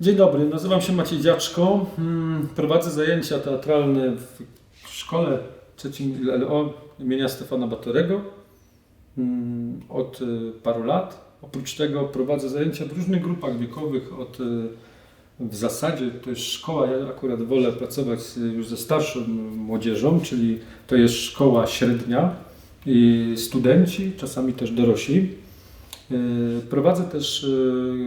Dzień dobry, nazywam się Maciej Dziaczko. Mm, Prowadzę zajęcia teatralne w szkole trzecim LLO imienia Stefana Batorego mm, od y, paru lat. Oprócz tego prowadzę zajęcia w różnych grupach wiekowych od y, w zasadzie to jest szkoła, ja akurat wolę pracować z- już ze starszą młodzieżą, czyli to jest szkoła średnia i studenci, czasami też dorośli. Yy, Prowadzę też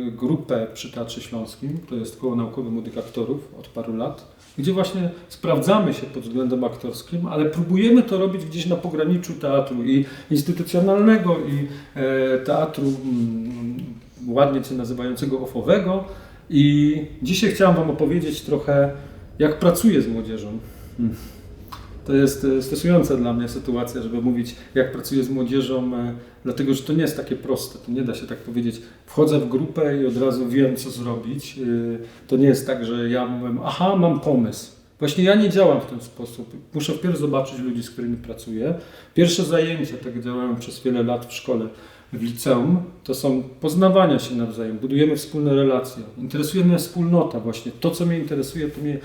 yy, grupę przy Teatrze Śląskim, to jest Koło Naukowe Młodych Aktorów od paru lat, gdzie właśnie sprawdzamy się pod względem aktorskim, ale próbujemy to robić gdzieś na pograniczu teatru i instytucjonalnego i e, teatru mm, ładnie się nazywającego ofowego. I dzisiaj chciałem Wam opowiedzieć trochę, jak pracuję z młodzieżą. To jest e, stresująca dla mnie sytuacja, żeby mówić, jak pracuję z młodzieżą, e, dlatego że to nie jest takie proste. To nie da się tak powiedzieć, wchodzę w grupę i od razu wiem, co zrobić. E, To nie jest tak, że ja mówię, aha, mam pomysł. Właśnie ja nie działam w ten sposób. Muszę wpierw zobaczyć ludzi, z którymi pracuję. Pierwsze zajęcia, tak działałem przez wiele lat w szkole, w liceum, to są poznawania się nawzajem, budujemy wspólne relacje, interesuje mnie wspólnota właśnie. To, co mnie interesuje, to mnie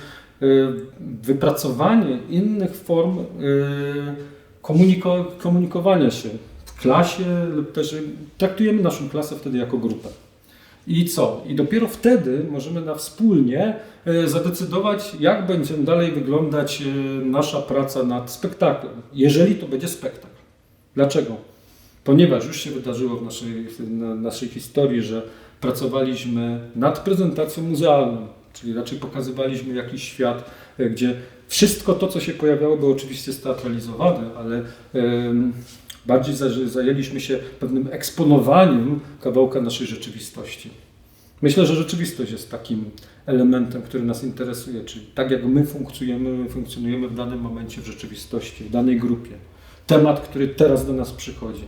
wypracowanie innych form y, komuniko- komunikowania się w klasie lub też y, traktujemy naszą klasę wtedy jako grupę. I co? I dopiero wtedy możemy na wspólnie zadecydować, jak będzie dalej wyglądać nasza praca nad spektaklem, jeżeli to będzie spektakl. Dlaczego? Ponieważ już się wydarzyło w naszej, w na- naszej historii, że pracowaliśmy nad prezentacją muzealną, czyli raczej pokazywaliśmy jakiś świat, e, gdzie wszystko to, co się pojawiało, było oczywiście steatralizowane, ale bardziej zajęliśmy się pewnym eksponowaniem kawałka naszej rzeczywistości. Myślę, że rzeczywistość jest takim elementem, który nas interesuje, czyli tak jak my funkcjonujemy, funkcjonujemy w danym momencie w rzeczywistości, w danej grupie. Temat, który teraz do nas przychodzi.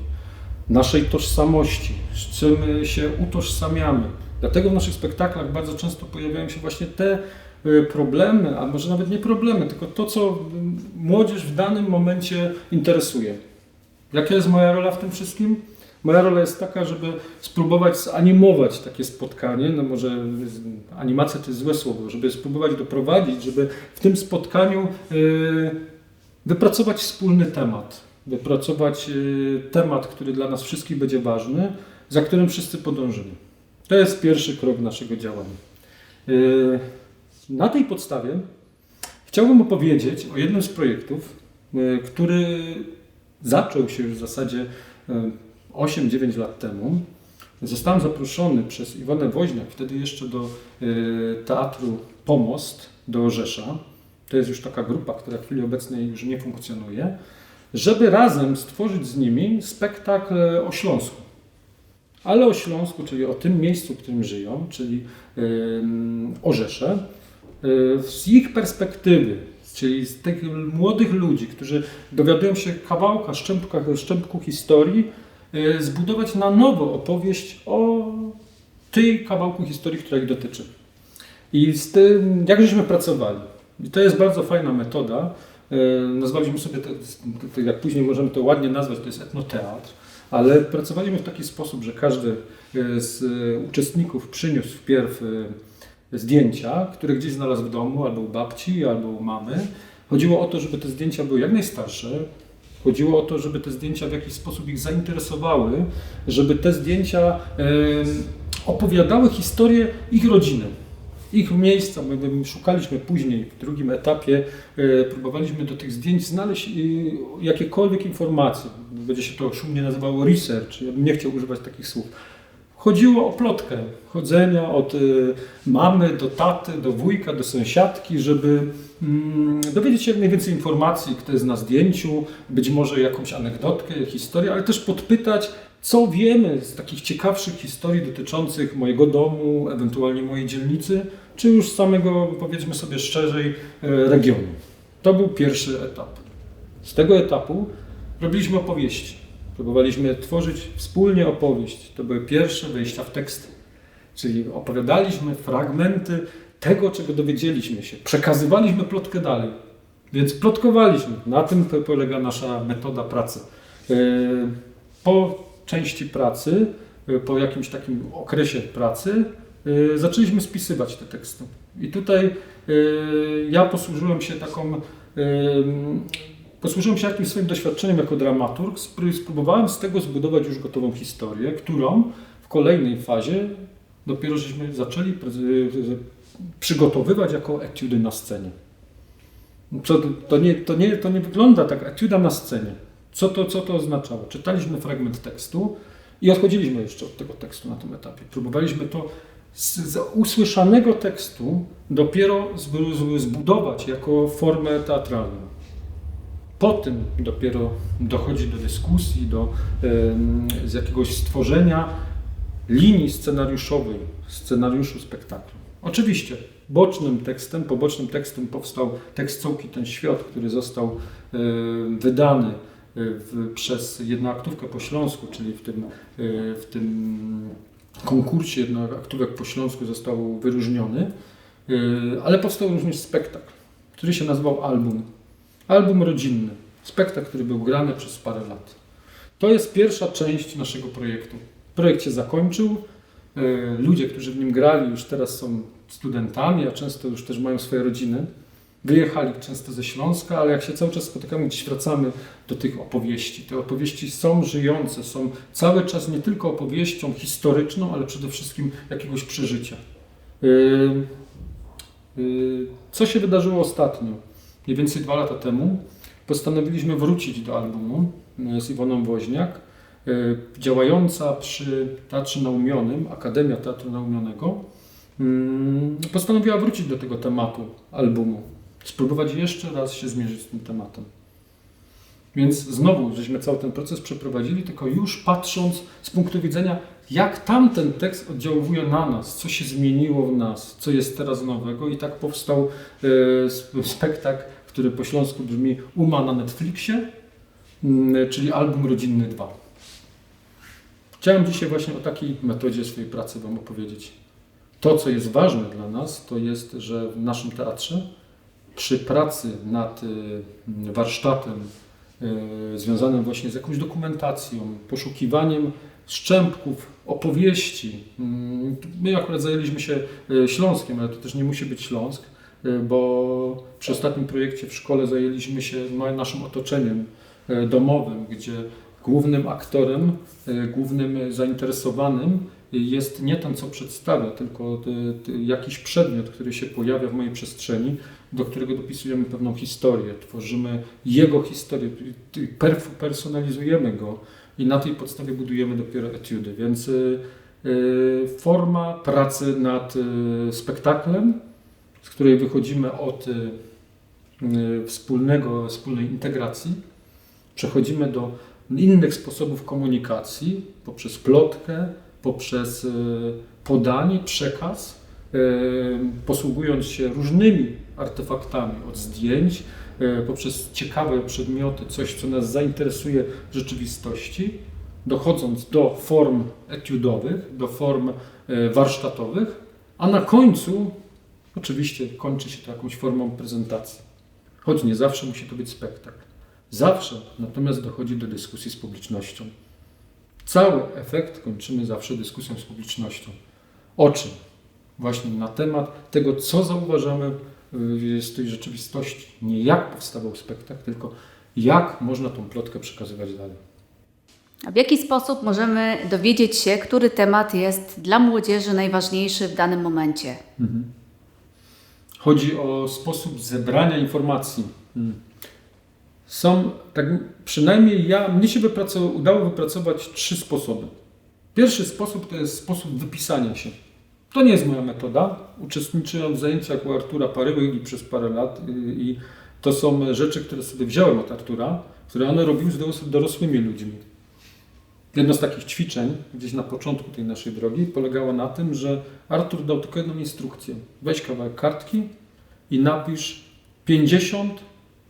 Naszej tożsamości, z czym się utożsamiamy. Dlatego w naszych spektaklach bardzo często pojawiają się właśnie te y, problemy, a może nawet nie problemy, tylko to, co y, młodzież w danym momencie interesuje. Jaka jest moja rola w tym wszystkim? Moja rola jest taka, żeby spróbować zanimować takie spotkanie, no może animacja to jest złe słowo, żeby spróbować doprowadzić, żeby w tym spotkaniu yy, wypracować wspólny temat, wypracować temat, który dla nas wszystkich będzie ważny, za którym wszyscy podążymy. To jest pierwszy krok naszego działania. Yy, na tej podstawie chciałbym opowiedzieć o jednym z projektów, yy, który zaczął się już w zasadzie e, 8-9 lat temu. Zostałem zaproszony przez Iwonę Woźniak, wtedy jeszcze do e, Teatru Pomost do Orzesza. To jest już taka grupa, która w chwili obecnej już nie funkcjonuje, żeby razem stworzyć z nimi spektakl o Śląsku. Ale o Śląsku, czyli o tym miejscu, w którym żyją, czyli em, Orzesze, y, z ich perspektywy, czyli z tych młodych ludzi, którzy dowiadują się kawałka, szczępka, szczępku historii, y, zbudować na nowo opowieść o tej kawałku historii, która ich dotyczy. I z tym, jak żeśmy pracowali. I to jest bardzo fajna metoda. Y, Nazwaliśmy sobie, to, jak później możemy to ładnie nazwać, to jest etnoteatr, ale pracowaliśmy w taki sposób, że każdy y, z y, uczestników przyniósł wpierw y, zdjęcia, które gdzieś znalazł w domu, albo u babci, albo u mamy. Chodziło o to, żeby te zdjęcia były jak najstarsze. Chodziło o to, żeby te zdjęcia w jakiś sposób ich zainteresowały, żeby te zdjęcia opowiadały historię ich rodziny, ich miejsca. My my szukaliśmy później, w drugim etapie, e, próbowaliśmy do tych zdjęć znaleźć e, jakiekolwiek informacje. Będzie się to szumnie nazywało research, ja bym nie chciał używać takich słów. Chodziło o plotkę chodzenia od y, mamy do taty, do wujka, do sąsiadki, żeby mm, dowiedzieć się jak najwięcej informacji, kto jest na zdjęciu, być może jakąś anegdotkę, historię, ale też podpytać, co wiemy z takich ciekawszych historii dotyczących mojego domu, ewentualnie mojej dzielnicy, czy już samego, powiedzmy sobie szczerzej, e, regionu. To był pierwszy etap. Z tego etapu robiliśmy opowieści. Próbowaliśmy tworzyć wspólnie opowieść. To były pierwsze wejścia w teksty. Czyli opowiadaliśmy fragmenty tego, czego dowiedzieliśmy się. Przekazywaliśmy plotkę dalej. Więc plotkowaliśmy. Na tym po- polega nasza metoda pracy. Yy, Po części pracy, yy, po jakimś takim okresie pracy, y, zaczęliśmy spisywać te teksty. I tutaj y, ja posłużyłem się taką, y, posłużyłem się jakimś swoim doświadczeniem jako dramaturg, spró- spróbowałem z tego zbudować już gotową historię, którą w kolejnej fazie dopiero żeśmy zaczęli y, y, przygotowywać jako etiudy na scenie. Co, to, nie, to, nie, to nie wygląda tak, etiuda na scenie. Co to, co to oznaczało? Czytaliśmy fragment tekstu i odchodziliśmy jeszcze od tego tekstu na tym etapie. Próbowaliśmy to z, z usłyszanego tekstu dopiero zbu- zbudować jako formę teatralną. Po tym dopiero dochodzi do dyskusji, do z jakiegoś stworzenia linii scenariuszowej, scenariuszu spektaklu. Oczywiście bocznym tekstem, pobocznym tekstem powstał tekst Cołki ten świat, który został wydany w, przez jednoaktówkę po Śląsku, czyli w tym, e, w tym konkursie jednoaktówek po Śląsku został wyróżniony, e, ale powstał również spektakl, który się nazywał Album. Album rodzinny. Spektakl, który był grany przez parę lat. To jest pierwsza część naszego projektu. Projekt się zakończył. Ludzie, którzy w nim grali, już teraz są studentami, a często już też mają swoje rodziny. Wyjechali często ze Śląska, ale jak się cały czas spotykamy, gdzieś wracamy do tych opowieści. Te opowieści są żyjące, są cały czas nie tylko opowieścią historyczną, ale przede wszystkim jakiegoś przeżycia. Yy, yy, Co się wydarzyło ostatnio? Mniej więcej dwa lata temu postanowiliśmy wrócić do albumu yy, z Iwoną Woźniak, działająca przy Teatrze Naumionym, Akademia Teatru Naumionego, yy, postanowiła wrócić do tego tematu albumu, spróbować jeszcze raz się zmierzyć z tym tematem. Więc znowu, żeśmy cały ten proces przeprowadzili, tylko już patrząc z punktu widzenia, jak tamten tekst oddziałuje na nas, co się zmieniło w nas, co jest teraz nowego i tak powstał e, sp- spektakl, który po śląsku brzmi Uma na Netflixie, mm, czyli album Rodzinny 2. Chciałem dzisiaj właśnie o takiej metodzie swojej pracy Wam opowiedzieć. To, co jest ważne dla nas, to jest, że w naszym teatrze przy pracy nad y, warsztatem y, związanym właśnie z jakąś dokumentacją, poszukiwaniem szczępków, opowieści. Mm, My akurat zajęliśmy się y, Śląskiem, ale to też nie musi być Śląsk, bo przy ostatnim projekcie w szkole zajęliśmy się ma- naszym otoczeniem domowym, gdzie głównym aktorem, głównym zainteresowanym jest nie ten, co przedstawia, tylko jakiś przedmiot, który się pojawia w mojej przestrzeni, do którego dopisujemy pewną historię, tworzymy jego historię, per- personalizujemy go i na tej podstawie budujemy dopiero etiudy. Więc y, y, forma pracy nad y, spektaklem, z której wychodzimy od wspólnego, wspólnej integracji, przechodzimy do innych sposobów komunikacji poprzez plotkę, poprzez podanie, przekaz, posługując się różnymi artefaktami od zdjęć, y, poprzez ciekawe przedmioty, coś, co nas zainteresuje w rzeczywistości, dochodząc do form etiudowych, do form y, warsztatowych, a na końcu oczywiście kończy się to jakąś formą prezentacji. Choć nie zawsze musi to być spektakl. Zawsze natomiast dochodzi do dyskusji z publicznością. Cały efekt kończymy zawsze dyskusją z publicznością. O czym? Właśnie na temat tego, co zauważamy z tej rzeczywistości. Nie jak powstawał spektakl, tylko jak można tą plotkę przekazywać dalej. A w jaki sposób możemy dowiedzieć się, który temat jest dla młodzieży najważniejszy w danym momencie? Chodzi o sposób zebrania informacji. Mm. Są, tak przynajmniej ja, mnie się wypracow- udało wypracować trzy sposoby. Pierwszy sposób to jest sposób wypisania się. To nie jest moja metoda. Uczestniczyłem w zajęciach u Artura Paryły przez parę lat y, i to są rzeczy, które sobie wziąłem od Artura, które on robił z doros- dorosłymi ludźmi. Jedno z takich ćwiczeń, gdzieś na początku tej naszej drogi, polegało na tym, że Artur dał tylko jedną instrukcję. Weź kawałek kartki i napisz 50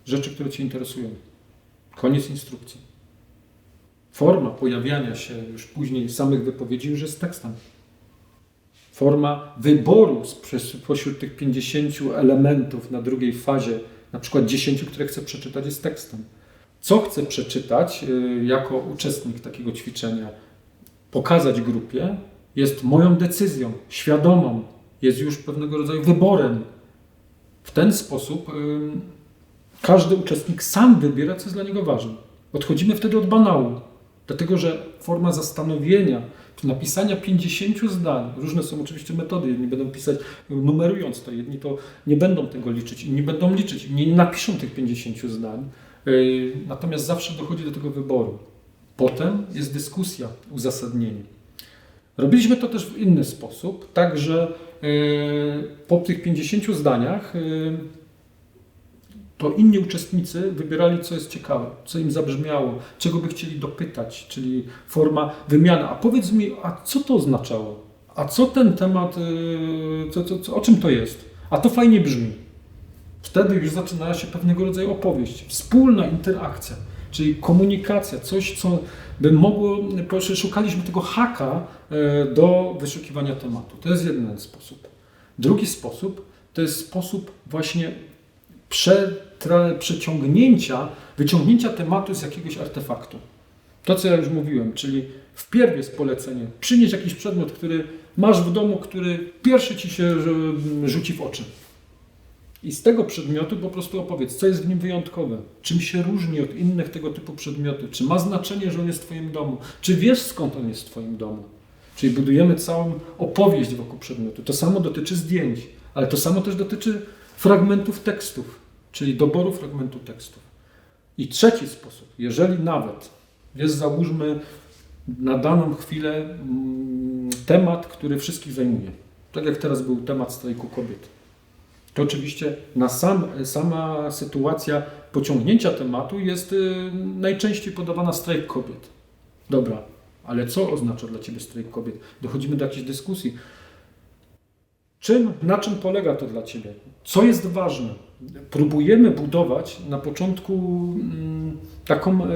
rzeczy, które Cię interesują. Koniec instrukcji. Forma pojawiania się już później samych wypowiedzi już jest tekstem. Forma wyboru spośród tych 50 elementów na drugiej fazie, na przykład 10, które chcę przeczytać, jest tekstem. Co chcę przeczytać y, jako uczestnik takiego ćwiczenia? Pokazać grupie, jest moją decyzją, świadomą, jest już pewnego rodzaju wyborem. W ten sposób ym, każdy uczestnik sam wybiera, co jest dla niego ważne. Odchodzimy wtedy od banału, dlatego że forma zastanowienia, czy napisania 50 zdań, różne są oczywiście metody, jedni będą pisać numerując to, jedni to nie będą tego liczyć, inni będą liczyć, inni nie napiszą tych 50 zdań, Yy, natomiast zawsze dochodzi do tego wyboru. Potem jest dyskusja, uzasadnienie. Robiliśmy to też w inny sposób, tak że yy, po tych 50 zdaniach yy, to inni uczestnicy wybierali, co jest ciekawe, co im zabrzmiało, czego by chcieli dopytać, czyli forma wymiany. A powiedz mi, a co to oznaczało? A co ten temat, yy, co, co, co, o czym to jest? A to fajnie brzmi. Wtedy już zaczynała się pewnego rodzaju opowieść, wspólna interakcja, czyli komunikacja, coś, co by mogło, proszę, szukaliśmy tego haka e, do wyszukiwania tematu. To jest jeden sposób. Drugi sposób to jest sposób właśnie przetra, przeciągnięcia, wyciągnięcia tematu z jakiegoś artefaktu. To, co ja już mówiłem, czyli wpierw jest polecenie, przynieś jakiś przedmiot, który masz w domu, który pierwszy ci się rzuci w oczy. I z tego przedmiotu po prostu opowiedz, co jest w nim wyjątkowe, czym się różni od innych tego typu przedmiotów, czy ma znaczenie, że on jest w Twoim domu, czy wiesz skąd on jest w Twoim domu. Czyli budujemy całą opowieść wokół przedmiotu. To samo dotyczy zdjęć, ale to samo też dotyczy fragmentów tekstów, czyli doboru fragmentu tekstów. I trzeci sposób, jeżeli nawet jest załóżmy na daną chwilę mm, temat, który wszystkich zajmuje, tak jak teraz był temat strajku kobiet to oczywiście na sam, sama sytuacja pociągnięcia tematu jest y, najczęściej podawana strajk kobiet. Dobra, ale co oznacza dla Ciebie strajk kobiet? Dochodzimy do jakiejś dyskusji. Czym, na czym polega to dla Ciebie? Co jest ważne? Próbujemy budować na początku mm, taką e,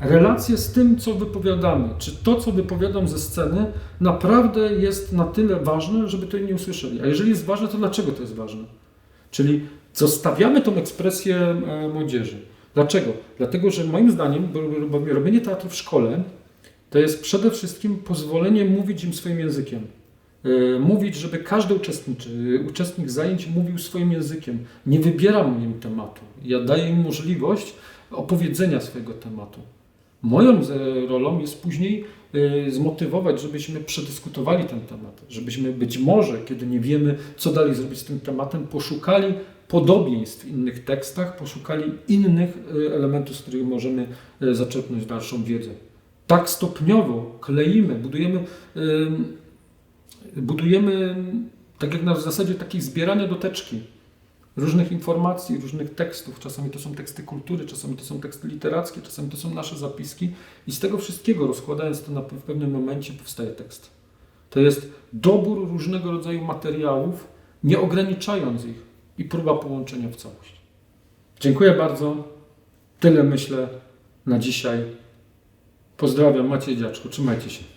relację z tym, co wypowiadamy. Czy to, co wypowiadam ze sceny, naprawdę jest na tyle ważne, żeby to inni usłyszeli? A jeżeli jest ważne, to dlaczego to jest ważne? Czyli zostawiamy tą ekspresję e, młodzieży. Dlaczego? Dlatego, że moim zdaniem robienie teatru w szkole to jest przede wszystkim pozwolenie mówić im swoim językiem. E, Mówić, żeby każdy uczestnik zajęć mówił swoim językiem. Nie wybieram im tematu. Ja daję im możliwość opowiedzenia swojego tematu. Moją e, rolą jest później e, zmotywować, żebyśmy przedyskutowali ten temat, żebyśmy być może, kiedy nie wiemy, co dalej zrobić z tym tematem, poszukali podobieństw w innych tekstach, poszukali innych elementów, z których możemy zaczerpnąć dalszą wiedzę. Tak stopniowo kleimy, budujemy, em, budujemy tak jak na zasadzie takiej zbierania do teczki różnych informacji, różnych tekstów. Czasami to są teksty kultury, czasami to są teksty literackie, czasami to są nasze zapiski. I z tego wszystkiego, rozkładając to na, w pewnym momencie, powstaje tekst. To jest dobór różnego rodzaju materiałów, nie ograniczając ich i próba połączenia w całość. Dziękuję bardzo. Tyle myślę na dzisiaj. Pozdrawiam, Maciej Dziaczko. Trzymajcie się.